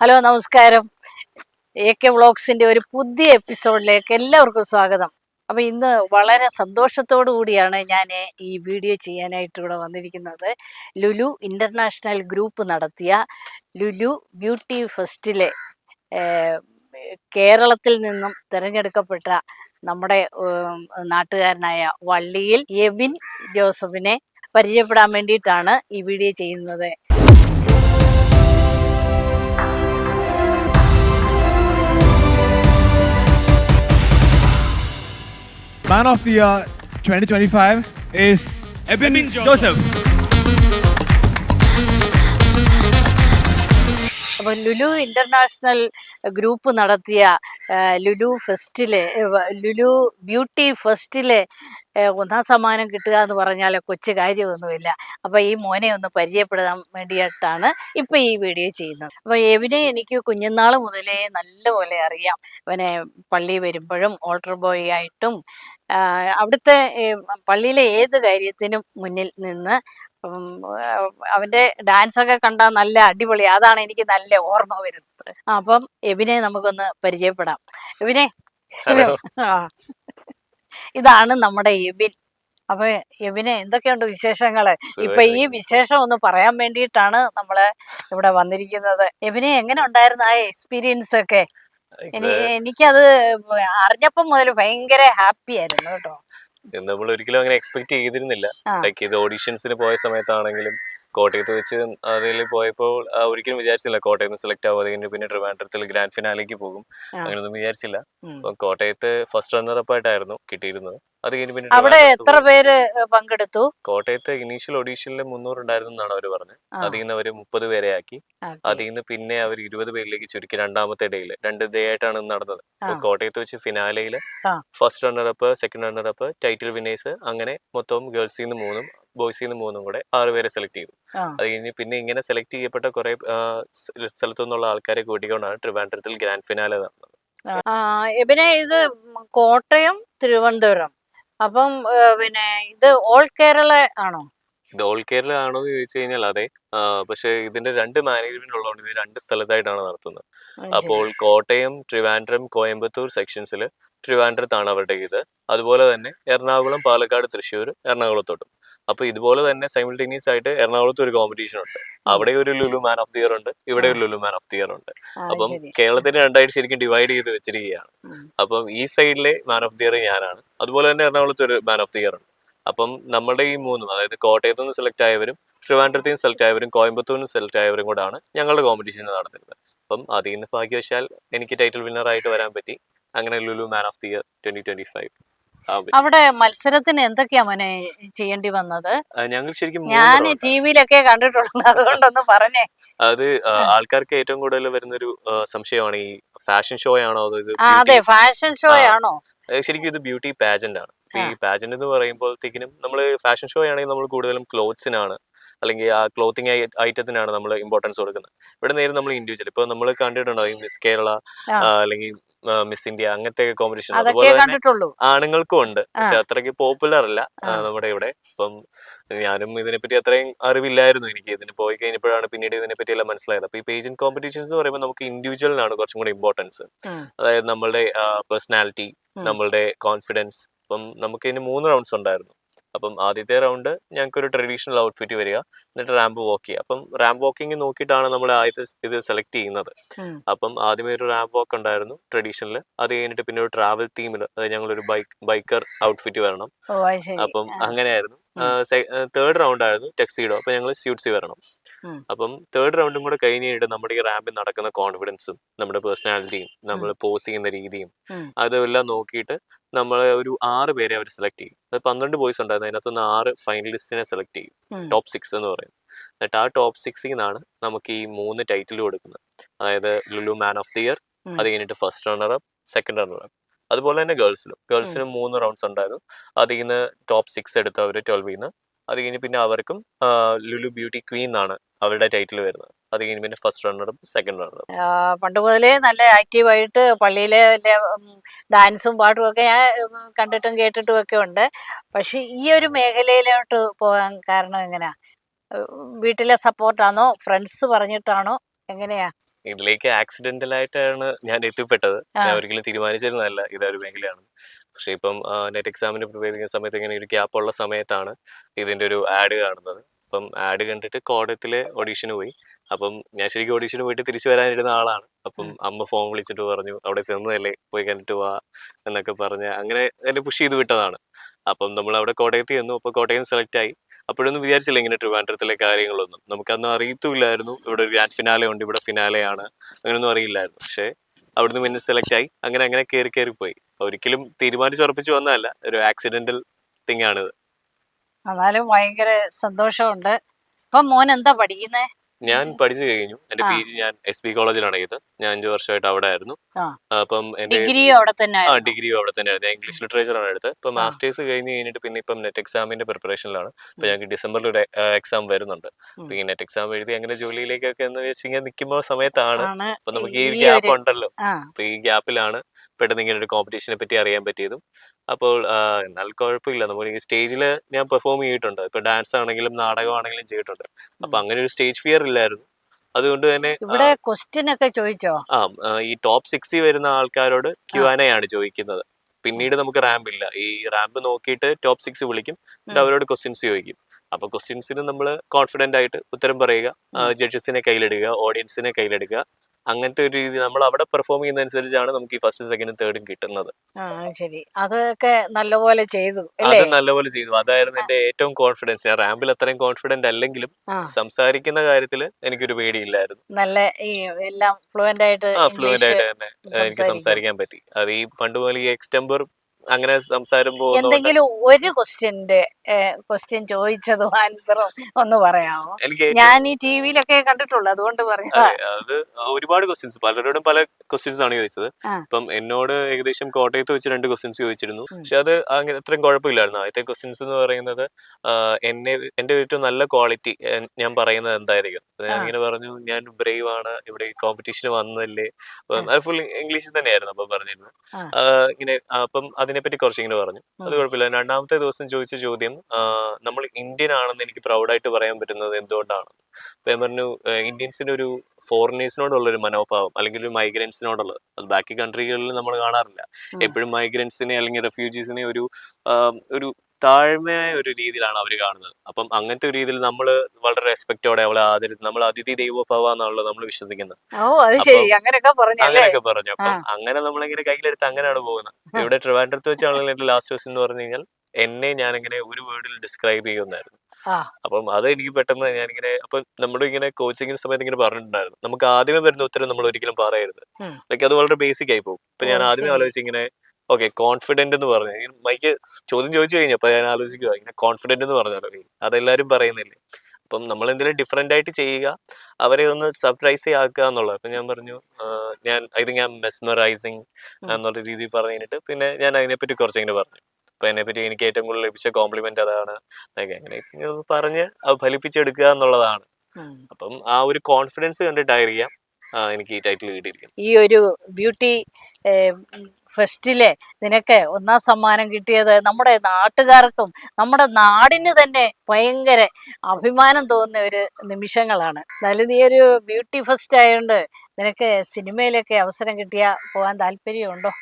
Hello നമസ്കാരം. A K വ്ളോഗ്സിന്റെ ഒരു പുതിയ എപ്പിസോഡിലേക്ക് എല്ലാവർക്കും സ്വാഗതം. അപ്പോൾ ഇന്ന് വളരെ സന്തോഷത്തോടു കൂടിയാണ് ഞാൻ ഈ വീഡിയോ ചെയ്യാനായിട്ട് ഇവിടെ വന്നിരിക്കുന്നത്. ലുലു ഇന്റർനാഷണൽ ഗ്രൂപ്പ് നടത്തിയ ലുലു ബ്യൂട്ടി ഫെസ്റ്റിലെ കേരളത്തിൽ നിന്നും തിരഞ്ഞെടുക്കപ്പെട്ട നമ്മുടെ നാട്ടുകാരനായ വള്ളിയിൽ എബിൻ ജോസഫിനെ പരിചയപ്പെടാൻ വേണ്ടിയിട്ടാണ് ഈ വീഡിയോ ചെയ്യുന്നത്. Man of the Year 2025 is Eben Joseph. അപ്പൊ ലുലു ഇന്റർനാഷണൽ ഗ്രൂപ്പ് നടത്തിയ ലുലു ഫെസ്റ്റിലെ ലുലു ബ്യൂട്ടി ഫെസ്റ്റിലെ ഒന്നാം സമ്മാനം കിട്ടുക എന്ന് പറഞ്ഞാൽ കൊച്ചു കാര്യമൊന്നുമില്ല. അപ്പൊ ഈ മോനെ ഒന്ന് പരിചയപ്പെടുത്താൻ വേണ്ടിയിട്ടാണ് ഇപ്പൊ ഈ വീഡിയോ ചെയ്യുന്നത്. അപ്പൊ എവിനെ എനിക്ക് കുഞ്ഞുനാൾ മുതലേ നല്ലപോലെ അറിയാം. അവനെ പള്ളി വരുമ്പോഴും ഓൾട്ടർ ബോയ് ആയിട്ടും അവിടുത്തെ പള്ളിയിലെ ഏത് കാര്യത്തിനും മുന്നിൽ നിന്ന് അവന്റെ ഡാൻസ് ഒക്കെ കണ്ടാൽ നല്ല അടിപൊളി. അതാണ് എനിക്ക് നല്ല ഓർമ്മ വരുന്നത്. അപ്പം എബിനെ നമുക്കൊന്ന് പരിചയപ്പെടാം. എബിനെ. ഇതാണ് നമ്മുടെ എബിൻ. അപ്പൊ എബിനെ എന്തൊക്കെയുണ്ട് വിശേഷങ്ങൾ? ഇപ്പൊ ഈ വിശേഷം ഒന്ന് പറയാൻ വേണ്ടിയിട്ടാണ് നമ്മൾ ഇവിടെ വന്നിരിക്കുന്നത്. എബിനെ എങ്ങനെ ഉണ്ടായിരുന്നു ആ എക്സ്പീരിയൻസ് ഒക്കെ? എനി എനിക്കത് അറിഞ്ഞപ്പം മുതൽ ഭയങ്കര ഹാപ്പി ആയിരുന്നു കേട്ടോ. നമ്മൾ ഒരിക്കലും അങ്ങനെ എക്സ്പെക്ട് ചെയ്തിരുന്നില്ല. ലൈക്ക് ഇത് ഓഡീഷൻസിന് പോയ സമയത്താണെങ്കിലും കോട്ടയത്ത് വെച്ച് അതിൽ പോയപ്പോൾ ഒരിക്കലും വിചാരിച്ചില്ല കോട്ടയത്ത് നിന്ന് സെലക്ട് ആവും അത് കഴിഞ്ഞ് പിന്നെ ട്രിവാൻഡ്രത്തിൽ ഗ്രാൻഡ് ഫിനാലേക്ക് പോകും. അങ്ങനെയൊന്നും വിചാരിച്ചില്ല. അപ്പം കോട്ടയത്ത് ഫസ്റ്റ് റണ്ണർ അപ്പ് ആയിട്ടായിരുന്നു കിട്ടിയിരുന്നത്. അത് കഴിഞ്ഞ് അവിടെ എത്ര. പേര് പങ്കെടുത്തു? കോട്ടയത്ത് ഇനീഷ്യൽ ഓഡീഷനിൽ മുന്നൂറ് ഉണ്ടായിരുന്നു എന്നാണ് അവർ പറഞ്ഞത്. അതിൽ നിന്ന് അവർ മുപ്പത് പേരെ ആക്കി. അതിൽ നിന്ന് പിന്നെ അവർ ഇരുപത് പേരിലേക്ക് ചുരുക്കി രണ്ടാമത്തെ ഡേയിൽ രണ്ട് ഡേ ആയിട്ടാണ് നടന്നത്. കോട്ടയത്ത് വെച്ച് ഫിനാലയിൽ first runner up second runner up title winners അങ്ങനെ മൊത്തം ഗേൾസിൽ നിന്ന് മൂന്നും ബോയ്സിൽ നിന്ന് മൂന്നും കൂടെ ആറ് പേരെ സെലക്ട് ചെയ്തു. അത് കഴിഞ്ഞ് പിന്നെ ഇങ്ങനെ സെലക്ട് ചെയ്യപ്പെട്ട കുറെ സ്ഥലത്തു നിന്നുള്ള ആൾക്കാരെ കൂട്ടിക്കൊണ്ടാണ് ട്രിവാൻഡ്രത്തിൽ ഗ്രാൻഡ് ഫിനാലെ നടന്നത്. ഇത് കോട്ടയം തിരുവനന്തപുരം? അപ്പം പിന്നെ ഇത് ഓൾ കേരള ആണോ? ഇത് ഓൾ കേരള ആണോ എന്ന് ചോദിച്ചു കഴിഞ്ഞാൽ അതെ. പക്ഷെ ഇതിന്റെ രണ്ട് മാനേജ്മെന്റ് ഉള്ളതുകൊണ്ട് ഇത് രണ്ട് സ്ഥലത്തായിട്ടാണ് നടത്തുന്നത്. അപ്പോൾ കോട്ടയം ട്രിവാൻഡ്രം കോയമ്പത്തൂർ സെക്ഷൻസിൽ ട്രിവാൻഡ്രത്താണ് അവരുടെ ഇത് അതുപോലെ തന്നെ എറണാകുളം പാലക്കാട് തൃശ്ശൂർ എറണാകുളത്തോട്ടും. അപ്പൊ ഇതുപോലെ തന്നെ സൈമിൾട്ടേനിയസ് ആയിട്ട് എറണാകുളത്ത് ഒരു കോമ്പറ്റീഷൻ ഉണ്ട്. അവിടെ ഒരു Lulu man of the year ഉണ്ട് ഇവിടെ ഒരു Lulu man of the year ഉണ്ട്. അപ്പം. കേരളത്തിന് രണ്ടായിട്ട് ശരിക്കും ഡിവൈഡ് ചെയ്ത് വെച്ചിരിക്കുകയാണ്. അപ്പം ഈ സൈഡിലെ മാൻ ഓഫ് ദി ഇയർ ഞാനാണ്. അതുപോലെ തന്നെ എറണാകുളത്ത് ഒരു മാൻ ഓഫ് ദി ഇയർ ഉണ്ട്. അപ്പം നമ്മുടെ ഈ മൂന്നും അതായത് കോട്ടയത്ത് നിന്ന് സെലക്ട് ആയവരും ട്രിവാൻഡ്രത്തിൽ നിന്ന് സെലക്ട് ആയവരും കോയമ്പത്തൂരിൽ നിന്ന് സെലക്ട് ആയവരും കൂടാണ് ഞങ്ങളുടെ കോമ്പറ്റീഷൻ നടന്നിരുന്നത്. അപ്പം അതിൽ നിന്ന് ഭാഗ്യവശാൽ എനിക്ക് ടൈറ്റിൽ വിന്നർ ആയിട്ട് വരാൻ പറ്റി. അങ്ങനെ Lulu man of the year twenty twenty five അവിടെ മത്സരത്തിന് എന്തൊക്കെയാ മോനെ ചെയ്യേണ്ടി വന്നത്? ഞങ്ങൾ ശരിക്കും ഞാൻ ടിവിയിലൊക്കെ ടി വിയിലൊക്കെ കണ്ടിട്ടുണ്ട് അതുകൊണ്ടൊന്ന് പറഞ്ഞേ. അത് ആൾക്കാർക്ക് ഏറ്റവും കൂടുതൽ വരുന്ന ഒരു സംശയമാണ് ഈ ഫാഷൻ ഷോ ആണോ അതോ ഫാഷൻ ഷോ ആണോ? ശരിക്കും ഇത് ബ്യൂട്ടി പാജന്റ് ആണ്. ഈ. പാജന്റ് എന്ന് പറയുമ്പോഴത്തേക്കിനും നമ്മൾ ഫാഷൻ ഷോ ആണെങ്കിൽ നമ്മൾ കൂടുതലും ക്ലോത്ത്സിനാണ്. അല്ലെങ്കിൽ ആ ക്ലോത്തിങ് ഐറ്റത്തിനാണ് നമ്മൾ ഇമ്പോർട്ടൻസ് കൊടുക്കുന്നത്. ഇവിടെ നേരം നമ്മൾ ഇൻഡിവിജ്വൽ. ഇപ്പൊ നമ്മൾ കണ്ടിട്ടുണ്ടോ ഈ മിസ് കേരള അല്ലെങ്കിൽ മിസ് ഇന്ത്യ അങ്ങനത്തെ കോമ്പറ്റീഷൻ അതുപോലെ തന്നെ ആണുങ്ങൾക്കും ഉണ്ട്. പക്ഷെ അത്രയ്ക്ക് പോപ്പുലർ അല്ല. നമ്മുടെ ഇവിടെ. ഇപ്പം ഞാനും ഇതിനെപ്പറ്റി അത്രയും അറിവില്ലായിരുന്നു എനിക്ക്. ഇതിന് പോയി കഴിഞ്ഞപ്പോഴാണ് പിന്നീട് ഇതിനെപ്പറ്റി എല്ലാം മനസ്സിലായത്. അപ്പൊ ഈ പേജൻ കോമ്പറ്റീഷൻസ് എന്ന് പറയുമ്പോൾ നമുക്ക് ഇൻഡിവിജ്വലിനാണ് കുറച്ചും കൂടി ഇമ്പോർട്ടൻസ് അതായത് നമ്മളുടെ പേഴ്സണാലിറ്റി. നമ്മളുടെ കോൺഫിഡൻസ് അപ്പം നമുക്ക് ഇതിന് മൂന്ന് റൗണ്ട്സ് ഉണ്ടായിരുന്നു. അപ്പം ആദ്യത്തെ റൗണ്ട് ഞങ്ങൾക്ക് ഒരു ട്രഡീഷണൽ ഔട്ട്ഫിറ്റ് വരിക എന്നിട്ട് റാമ്പ് വാക്ക് ചെയ്യുക. അപ്പം റാമ്പ് വാക്കിംഗ് നോക്കിയിട്ടാണ് നമ്മൾ ആദ്യത്തെ ഇത് സെലക്ട് ചെയ്യുന്നത്. അപ്പം ആദ്യമേ ഒരു റാമ്പ് വാക്ക് ഉണ്ടായിരുന്നു ട്രഡീഷണൽ അത് കഴിഞ്ഞിട്ട് പിന്നെ ഒരു ട്രാവൽ തീമിൽ അതായത് ഞങ്ങളൊരു ബൈക്ക് ബൈക്കർ ഔട്ട്ഫിറ്റ് വരണം. അപ്പം അങ്ങനെയായിരുന്നു. തേർഡ് റൗണ്ട് ആയിരുന്നു ടെക്സീഡോ അപ്പൊ ഞങ്ങൾ സ്യൂട്ട്സി വരണം. അപ്പം തേർഡ് റൗണ്ടും കൂടെ കഴിഞ്ഞ് കഴിഞ്ഞിട്ട് നമ്മുടെ ഈ റാമ്പിൽ നടക്കുന്ന കോൺഫിഡൻസും നമ്മുടെ പേഴ്സണാലിറ്റിയും നമ്മൾ പോസ് ചെയ്യുന്ന രീതിയും. അതെല്ലാം നോക്കിയിട്ട് നമ്മൾ ഒരു ആറ് പേരെ അവർ സെലക്ട് ചെയ്യും. അത് പന്ത്രണ്ട് ബോയ്സ് ഉണ്ടായിരുന്നു. അതിനകത്ത് നിന്ന് ആറ് ഫൈനലിസ്റ്റിനെ സെലക്ട് ചെയ്യും. ടോപ്പ് സിക്സ് എന്ന് പറയും എന്നിട്ട് ആ ടോപ്പ് സിക്സിൽ നിന്നാണ് നമുക്ക് ഈ മൂന്ന് ടൈറ്റിൽ കൊടുക്കുന്നത്. അതായത് Lulu man of the year. അത് കഴിഞ്ഞിട്ട് first runner up second runner up അതുപോലെ തന്നെ ഗേൾസിലും ഗേൾസിനും മൂന്ന് റൗണ്ട്സ് ഉണ്ടായിരുന്നു. അതിൽ നിന്ന് ടോപ്പ് സിക്സ് എടുത്തവർ ട്വൽവിൽ നിന്ന് അത് കഴിഞ്ഞ് പിന്നെ അവർക്കും ലുലു ബ്യൂട്ടി ക്വീൻ എന്നാണ് അവരുടെ ടൈറ്റിൽ വരുന്നത്. അത് കഴിഞ്ഞ് പിന്നെ ഫസ്റ്റ് റണ്ണറും സെക്കൻഡ് റണ്ണറും പണ്ട് മുതലേ നല്ല ആക്റ്റീവായിട്ട് പള്ളിയിലെ ഡാൻസും പാട്ടും ഒക്കെ ഞാൻ കണ്ടിട്ടും കേട്ടിട്ടും ഒക്കെ ഉണ്ട്. പക്ഷെ ഈ ഒരു മേഖലയിലോട്ട് പോകാൻ കാരണം എങ്ങനെയാ വീട്ടിലെ സപ്പോർട്ടാണോ ഫ്രണ്ട്സ് പറഞ്ഞിട്ടാണോ? എങ്ങനെയാ? ഇതിലേക്ക് ആക്സിഡന്റൽ ആയിട്ടാണ് ഞാൻ എത്തിപ്പെട്ടത്. ഞാൻ ഒരിക്കലും തീരുമാനിച്ചിരുന്നതല്ല ഇതൊരു മേഖലയാണ് പക്ഷെ ഇപ്പം നെറ്റ് എക്സാമിന് പ്രിപ്പയർ ചെയ്യുന്ന സമയത്ത് ഇങ്ങനെ ഒരു ഗ്യാപ്പ് ഉള്ള സമയത്താണ് ഇതിന്റെ ഒരു ആഡ് കാണുന്നത്. അപ്പം ആഡ് കണ്ടിട്ട് കോടയത്തിലെ ഓഡീഷന് പോയി. അപ്പം ഞാൻ ശരിക്കും ഓഡീഷന് പോയിട്ട് തിരിച്ചു വരാനിരുന്ന ആളാണ്. അപ്പം അമ്മ ഫോൺ വിളിച്ചിട്ട് പറഞ്ഞു അവിടെ ചെന്നതല്ലേ പോയി കണ്ടിട്ട് വാ എന്നൊക്കെ പറഞ്ഞ് അങ്ങനെ എന്നെ പുഷ് ചെയ്ത് വിട്ടതാണ്. അപ്പം നമ്മൾ അവിടെ കോട്ടയത്ത് ചെന്നു. അപ്പോൾ കോട്ടയം സെലക്ട് ആയി. അപ്പോഴൊന്നും വിചാരിച്ചില്ല ഇങ്ങനെ ട്രിവാൻഡ്രത്തിലെ കാര്യങ്ങളൊന്നും. നമുക്കന്ന് അറിയത്തുമില്ലായിരുന്നു. ഇവിടെ ഒരു ഗ്രാൻഡ് ഫിനാലെ ഉണ്ട് ഇവിടെ ഫിനാലെയാണ് അങ്ങനെയൊന്നും അറിയില്ലായിരുന്നു. പക്ഷേ അവിടുന്ന് പിന്നെ സെലക്ട് ആയി. അങ്ങനെ അങ്ങനെ കയറി കയറി പോയി. ഒരിക്കലും തീരുമാനിച്ചുറപ്പിച്ച് വന്നതല്ല. ഒരു ആക്സിഡന്റൽ തിങ് ആണിത്. എന്നാലും ഭയങ്കര സന്തോഷമുണ്ട്. ഇപ്പൊ മോൻ എന്താ പഠിക്കുന്നേ? ഞാൻ പഠിച്ചു കഴിഞ്ഞു. എന്റെ. പി ജി ഞാൻ എസ് ബി കോളേജിലാണ് ചെയ്തത് ഞാൻ അഞ്ചു വർഷമായിട്ട് അവിടെ ആയിരുന്നു. അപ്പം എന്റെ ഡിഗ്രിയും അവിടെ തന്നെ ആ ഡിഗ്രിയും അവിടെ തന്നെ ആയിരുന്നു. ഇംഗ്ലീഷ് ലിറ്ററേച്ചറാണ് എടുത്തത്. ഇപ്പൊ മാസ്റ്റേഴ്സ് കഴിഞ്ഞ് കഴിഞ്ഞിട്ട് പിന്നെ ഇപ്പം നെറ്റ് എക്സാമിന്റെ പ്രിപ്പറേഷനിലാണ് അപ്പൊ ഞങ്ങൾക്ക് ഡിസംബറിൽ ഒരു എക്സാം വരുന്നുണ്ട്. അപ്പൊ ഈ നെറ്റ് എക്സാം എഴുതി അങ്ങനെ ജോലിയിലേക്കൊക്കെ എന്ന് വെച്ച് ഇങ്ങനെ നിൽക്കുമ്പോൾ സമയത്താണ്. അപ്പൊ നമുക്ക് ഈ ഈ ഗ്യാപ്പ് ഉണ്ടല്ലോ. അപ്പൊ ഈ ഗ്യാപ്പിലാണ് പെട്ടെന്ന് ഇങ്ങനെ ഒരു കോമ്പറ്റീഷനെ പറ്റി അറിയാൻ പറ്റിയതും. അപ്പോൾ നല്ല എന്നാൽ കുഴപ്പമില്ല. നമ്മൾ ഈ സ്റ്റേജിൽ ഞാൻ പെർഫോം ചെയ്തിട്ടുണ്ട്. ഇപ്പൊ ഡാൻസ് ആണെങ്കിലും നാടകമാണെങ്കിലും ചെയ്തിട്ടുണ്ട്. അപ്പൊ അങ്ങനെ ഒരു സ്റ്റേജ് ഫിയർ ഇല്ലായിരുന്നു. അതുകൊണ്ട് തന്നെ ഇവിടെ ക്വസ്റ്റ്യൻ ഒക്കെ ചോദിച്ചോ? ആ ആ, ഈ ടോപ്പ് സിക്സിൽ വരുന്ന ആൾക്കാരോട് ക്യു ആൻ ആണ് ചോദിക്കുന്നത്. പിന്നീട് നമുക്ക് റാമ്പ് ഇല്ല. ഈ റാമ്പ് നോക്കിയിട്ട് ടോപ്പ് സിക്സ് വിളിക്കും. എന്നിട്ട് അവരോട് ക്വസ്റ്റ്യൻസ് ചോദിക്കും. അപ്പൊ ക്വസ്റ്റ്യൻസിന് നമ്മൾ കോൺഫിഡന്റ് ആയിട്ട് ഉത്തരം പറയുക ജഡ്ജസിനെ കയ്യിലെടുക്കുക ഓഡിയൻസിനെ കയ്യിലെടുക്കുക അങ്ങനത്തെ ഒരു രീതി നമ്മൾ അവിടെ പെർഫോം ചെയ്യുന്ന അനുസരിച്ചാണ് നമുക്ക് ഈ ഫസ്റ്റ് സെക്കൻഡും തേർഡും കിട്ടുന്നത്. ആ ശരി. അതൊക്കെ നല്ലപോലെ ചെയ്തു അത് നല്ലപോലെ ചെയ്തു. അതായിരുന്നു എന്റെ ഏറ്റവും കോൺഫിഡൻസ് ഞാൻ റാമ്പിൽ അത്രയും കോൺഫിഡന്റ് അല്ലെങ്കിലും സംസാരിക്കുന്ന കാര്യത്തിൽ എനിക്കൊരു പേടിയില്ലായിരുന്നു. നല്ല ഈ എല്ലാം ഫ്ലുവന്റ് ആയിട്ട് ആ ഫ്ലുവന്റ് ആയിട്ട് തന്നെ എനിക്ക് സംസാരിക്കാൻ. പറ്റി. അത് ഈ പണ്ട് മുതൽ ഈ എക്സ്റ്റംബർ അങ്ങനെ സംസാരം എന്തെങ്കിലും ഒരു ക്വസ്റ്റ്യന്റെ ക്വസ്റ്റ്യൻ ചോദിച്ചതും ആൻസറും ഒന്ന് പറയാമോ? ഞാൻ ഈ ടിവിയിലൊക്കെ കണ്ടിട്ടുള്ളൂ അതുകൊണ്ട് പറഞ്ഞു അത് ഒരുപാട് ക്വസ്റ്റ്യൻസ് പലരോടും പല ക്വസ്റ്റ്യൻസ് ആണ് ചോദിച്ചത് അപ്പം എന്നോട് ഏകദേശം കോട്ടയത്ത് വെച്ച് രണ്ട് ക്വസ്റ്റ്യൻസ് ചോദിച്ചിരുന്നു. പക്ഷെ അത് അങ്ങനെ അത്രയും കുഴപ്പമില്ലായിരുന്നു. ആദ്യത്തെ ക്വസ്റ്റ്യൻസ് എന്ന് പറയുന്നത് എന്നെ എന്റെ ഏറ്റവും നല്ല ക്വാളിറ്റി ഞാൻ പറയുന്നത് എന്തായിരിക്കും? ഞാൻ ഇങ്ങനെ പറഞ്ഞു ഞാൻ ബ്രേവ് ആണ് ഇവിടെ കോമ്പറ്റീഷന് വന്നതല്ലേ. അത് ഫുൾ ഇംഗ്ലീഷിൽ തന്നെയായിരുന്നു അപ്പം. ആ, ഇങ്ങനെ അപ്പം അപ്പം അതിനെപ്പറ്റി കുറച്ച് ഇങ്ങനെ പറഞ്ഞു. അത്. കുഴപ്പമില്ല. രണ്ടാമത്തെ ദിവസം ചോദിച്ച ചോദ്യം നമ്മൾ ഇന്ത്യൻ ആണെന്ന് എനിക്ക് പ്രൗഡായിട്ട് പറയാൻ പറ്റുന്നത് എന്തുകൊണ്ടാണ്? അപ്പൊ ഞാൻ പറഞ്ഞു ഇന്ത്യൻസിന് ഒരു ഫോറിനേഴ്സിനോടുള്ള ഒരു മനോഭാവം അല്ലെങ്കിൽ ഒരു മൈഗ്രൻസിനോടുള്ളത്. അത് ബാക്കി കൺട്രികളിൽ നമ്മൾ കാണാറില്ല. എപ്പോഴും മൈഗ്രൻസിനെ അല്ലെങ്കിൽ റെഫ്യൂജീസിനെ ഒരു ഒരു താഴ്മയായ ഒരു രീതിയിലാണ് അവർ കാണുന്നത് അപ്പം അങ്ങനത്തെ ഒരു രീതിയിൽ നമ്മൾ വളരെ റെസ്പെക്റ്റോടെ അവളെ ആദരിച്ച് നമ്മൾ അതിഥി ദൈവഭവ എന്നുള്ളത് നമ്മൾ വിശ്വസിക്കുന്നത് ഓ അത് ശരി അങ്ങനെയൊക്കെ പറഞ്ഞല്ലേ അങ്ങനെയൊക്കെ പറഞ്ഞു അപ്പം. അങ്ങനെ നമ്മളിങ്ങനെ കയ്യിലെടുത്ത് അങ്ങനെയാണ് പോകുന്നത് അപ്പൊ ഇവിടെ ട്രിവാൻഡ്രത്ത് വെച്ചാണെങ്കിൽ എന്റെ ലാസ്റ്റ് ക്വസ്റ്റൻ എന്ന് പറഞ്ഞു കഴിഞ്ഞാൽ എന്നെ ഞാനിങ്ങനെ ഒരു വേർഡിൽ ഡിസ്ക്രൈബ് ചെയ്യുന്നായിരുന്നു അപ്പം അത് എനിക്ക് പെട്ടെന്ന് ഞാനിങ്ങനെ അപ്പൊ നമ്മുടെ ഇങ്ങനെ കോച്ചിങ്ങിന് സമയത്ത് ഇങ്ങനെ പറഞ്ഞിട്ടുണ്ടായിരുന്നു നമുക്ക് ആദ്യമേ വരുന്ന ഉത്തരം നമ്മൾ ഒരിക്കലും പറയരുത്. ലൈക്ക് അത് വളരെ ബേസിക് ആയി പോകും ഇപ്പൊ ഞാൻ ആദ്യമേ. ആലോചിച്ച് ഇങ്ങനെ ഓക്കെ കോൺഫിഡന്റ് എന്ന് പറഞ്ഞു. മൈക്ക് ചോദ്യം ചോദിച്ചു കഴിഞ്ഞപ്പോ ഞാൻ ആലോചിക്കുക ഇങ്ങനെ കോൺഫിഡന്റ് എന്ന് പറഞ്ഞാലോ അതെല്ലാരും പറയുന്നില്ലേ? അപ്പം നമ്മൾ എന്തെങ്കിലും ഡിഫറെന്റ് ആയിട്ട് ചെയ്യുക അവരെ ഒന്ന് സർപ്രൈസ് ആക്കുക എന്നുള്ളത്. അപ്പൊ ഞാൻ പറഞ്ഞു ഞാൻ ഇത് ഞാൻ മെസ്മറൈസിങ്. എന്നുള്ള രീതിയിൽ പറഞ്ഞു കഴിഞ്ഞിട്ട് പിന്നെ ഞാൻ അതിനെപ്പറ്റി കുറച്ചിങ്ങനെ പറഞ്ഞു. അപ്പൊ അതിനെപ്പറ്റി എനിക്ക് ഏറ്റവും കൂടുതൽ ലഭിച്ച കോംപ്ലിമെന്റ് അതാണ്. അങ്ങനെ പറഞ്ഞ് അത് ഫലിപ്പിച്ചെടുക്കുക എന്നുള്ളതാണ്. അപ്പം ആ ഒരു കോൺഫിഡൻസ് കണ്ടിട്ടായിരിക്കാം എനിക്ക് ഈ ടൈറ്റിൽ കിട്ടിയിരിക്കുന്നത് ഈ ഒരു ബ്യൂട്ടി ഫെസ്റ്റിലെ നിനക്ക് ഒന്നാം സമ്മാനം കിട്ടിയത് നമ്മുടെ നാട്ടുകാർക്കും നമ്മുടെ നാടിന് തന്നെ ഭയങ്കര അഭിമാനം തോന്നുന്ന ഒരു നിമിഷങ്ങളാണ്. എന്നാലും നീ ഒരു ബ്യൂട്ടി ഫെസ്റ്റ് ആയതുകൊണ്ട് നിനക്ക് സിനിമയിലൊക്കെ അവസരം കിട്ടിയാൽ പോകാൻ താല്പര്യമുണ്ടോ?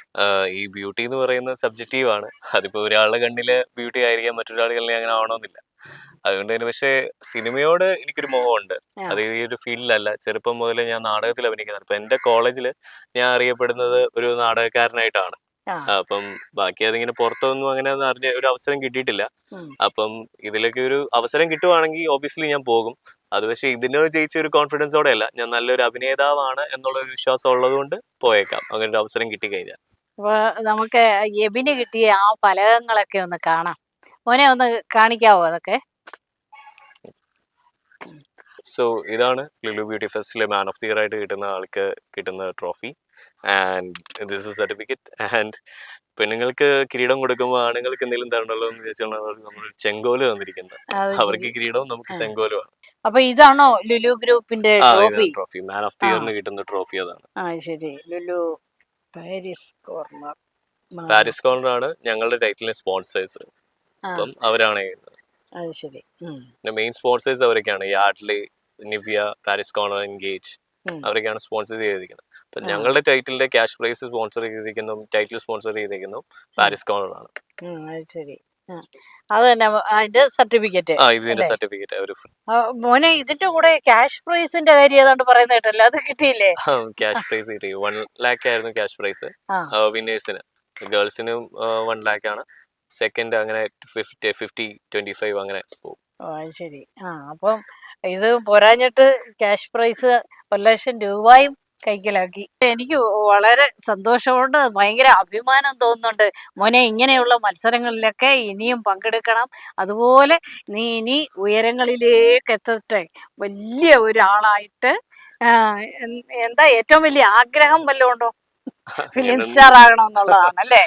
ഈ ബ്യൂട്ടി എന്ന് പറയുന്നത് സബ്ജക്റ്റീവ് ആണ്. അതിപ്പോ ഒരാളുടെ കണ്ണിൽ ബ്യൂട്ടി ആയിരിക്കാം മറ്റൊരാളുടെ കണ്ണിൽ അങ്ങനെ ആവണമെന്നില്ല. അതുകൊണ്ട് തന്നെ പക്ഷേ സിനിമയോട് എനിക്കൊരു മോഹമുണ്ട്. അത് ഈ ഒരു ഫീൽഡിലല്ല. ചെറുപ്പം മുതൽ ഞാൻ നാടകത്തിൽ അഭിനയിക്കുന്നത് അപ്പൊ എന്റെ കോളേജിൽ ഞാൻ അറിയപ്പെടുന്നത് ഒരു നാടകക്കാരനായിട്ടാണ്. അപ്പം ബാക്കി അതിങ്ങനെ പുറത്തൊന്നും അങ്ങനെ അറിഞ്ഞ ഒരു അവസരം കിട്ടിയിട്ടില്ല. അപ്പം ഇതിലേക്ക് ഒരു അവസരം കിട്ടുവാണെങ്കിൽ ഓബിയസ്ലി ഞാൻ പോകും. അത് പക്ഷേ ഇതിന് ജയിച്ച ഒരു കോൺഫിഡൻസോടെ അല്ല ഞാൻ നല്ലൊരു അഭിനേതാവാണ് എന്നുള്ള ഒരു വിശ്വാസം ഉള്ളതുകൊണ്ട് പോയേക്കാം. അങ്ങനെ ഒരു അവസരം കിട്ടിക്കഴിഞ്ഞാൽ. അപ്പൊ നമുക്ക് എബിന് കിട്ടിയ ആ ഫലകങ്ങളൊക്കെ ഒന്ന് കാണാം. മോനെ ഒന്ന് കാണിക്കാവോ അതൊക്കെ? സോ ഇതാണ് ലുലു ബ്യൂട്ടി ഫെസ്റ്റിലെ മാൻ ഓഫ് ദി ഇയർ ആയിട്ട് കിട്ടുന്ന ആൾക്ക് കിട്ടുന്ന trophy and this is certificate and പെണ്ണുങ്ങൾക്ക് കിരീടം കൊടുക്കുമ്പോൾ ആണുങ്ങൾക്ക് എന്തെങ്കിലും തരണ്ടല്ലോ എന്ന് ചോദിച്ചാൽ നമ്മൾ ചെങ്കോൽ തന്നിരിക്കുന്നത്. അവർക്ക്. കിരീടവും നമുക്ക് ചെങ്കോലും ചെങ്കോലുമാണ് അപ്പൊ ഇതാണോ ലുലു ഗ്രൂപ്പിന്റെ ട്രോഫി മാൻ ഓഫ് ദി. ഇയറിന് കിട്ടുന്ന ട്രോഫി അതാണ്. ശരി. Lulu Paris corner Paris corner ആണ് ഞങ്ങളുടെ ടൈറ്റിലെ സ്പോൺസേഴ്സ് അപ്പം അവരാണ് ചെയ്യുന്നത്. അത് ശരി. പിന്നെ main sponsors അവരൊക്കെയാണ്. Yardley Nivea Paris corner Engage. അവരൊക്കെയാണ് sponsor ചെയ്തിരിക്കുന്നത്. അപ്പൊ ഞങ്ങളുടെ ടൈറ്റിലിന്റെ ക്യാഷ് പ്രൈസ് സ്പോൺസർ ചെയ്തിരിക്കുന്നു ടൈറ്റിൽ സ്പോൺസർ ചെയ്തിരിക്കുന്നു പാരിസ് കോണർ ആണ് ഉം, അത് ശരി. അത് തന്നെ അതിന്റെ സർട്ടിഫിക്കറ്റ് ഇതിന്റെ സർട്ടിഫിക്കറ്റ് ഒരു മോനെ ഇതിന്റെ കൂടെ ക്യാഷ് പ്രൈസിന്റെ കാര്യം ഏതാണ്ട് പറയുന്ന കേട്ടല്ലോ അത് കിട്ടിയില്ലേ? ക്യാഷ് പ്രൈസ് കിട്ടി. വൺ ലാക്ക് ആയിരുന്നു ക്യാഷ് പ്രൈസ് വിന്നേഴ്സിന് ഗേൾസിനും വൺ ലാക്ക് ആണ്. സെക്കൻഡ് അങ്ങനെ ഫിഫ്റ്റി ഫിഫ്റ്റി ട്വന്റി ഫൈവ് അങ്ങനെ പോകും ഓ അത് ശരി. ആ അപ്പം ഇത് പോരാഞ്ഞിട്ട് ക്യാഷ് പ്രൈസ് ഒരു ലക്ഷം രൂപയും കൈക്കലാക്കി. എനിക്ക് വളരെ സന്തോഷമുണ്ട്. ഭയങ്കര അഭിമാനം തോന്നുന്നുണ്ട്. മോനെ ഇങ്ങനെയുള്ള മത്സരങ്ങളിലൊക്കെ ഇനിയും പങ്കെടുക്കണം. അതുപോലെ നീ ഇനി ഉയരങ്ങളിലേക്ക് എത്തട്ടെ. വലിയ ഒരാളായിട്ട് എന്താ ഏറ്റവും വലിയ ആഗ്രഹം വല്ലതും ഉണ്ടോ? ഫിലിം സ്റ്റാർ ആകണം എന്നുള്ളതാണ് അല്ലേ?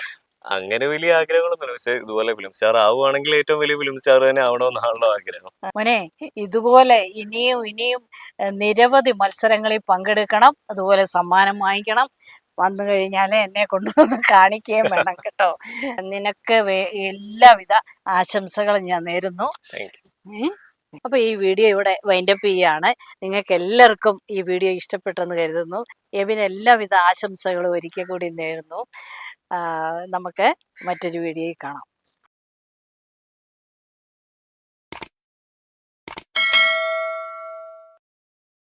അങ്ങനെ വലിയ ആഗ്രഹങ്ങളൊന്നുമില്ല. പക്ഷെ ഇതുപോലെ ഫിലിം സ്റ്റാർ ആവുകയാണെങ്കിൽ ഏറ്റവും വലിയ ഫിലിം സ്റ്റാർ തന്നെ ആവണമെന്നാണല്ലോ ആഗ്രഹം. മോനെ ഇതുപോലെ ഇനിയും ഇനിയും നിരവധി മത്സരങ്ങളിൽ പങ്കെടുക്കണം. അതുപോലെ സമ്മാനം വാങ്ങിക്കണം. വന്നു കഴിഞ്ഞാൽ എന്നെ കൊണ്ടുവന്ന് കാണിക്കുകയും വേണം കേട്ടോ. നിനക്ക് എല്ലാവിധ ആശംസകളും ഞാൻ നേരുന്നു. അപ്പൊ ഈ വീഡിയോ ഇവിടെ വൈൻഡപ്പ് ചെയ്യാണ് നിങ്ങൾക്ക് എല്ലാവർക്കും ഈ വീഡിയോ ഇഷ്ടപ്പെട്ടെന്ന് കരുതുന്നു. എബിന് എല്ലാവിധ ആശംസകളും ഒരിക്കൽ കൂടി നേരുന്നു. നമുക്ക് മറ്റൊരു വീഡിയോയിൽ കാണാം.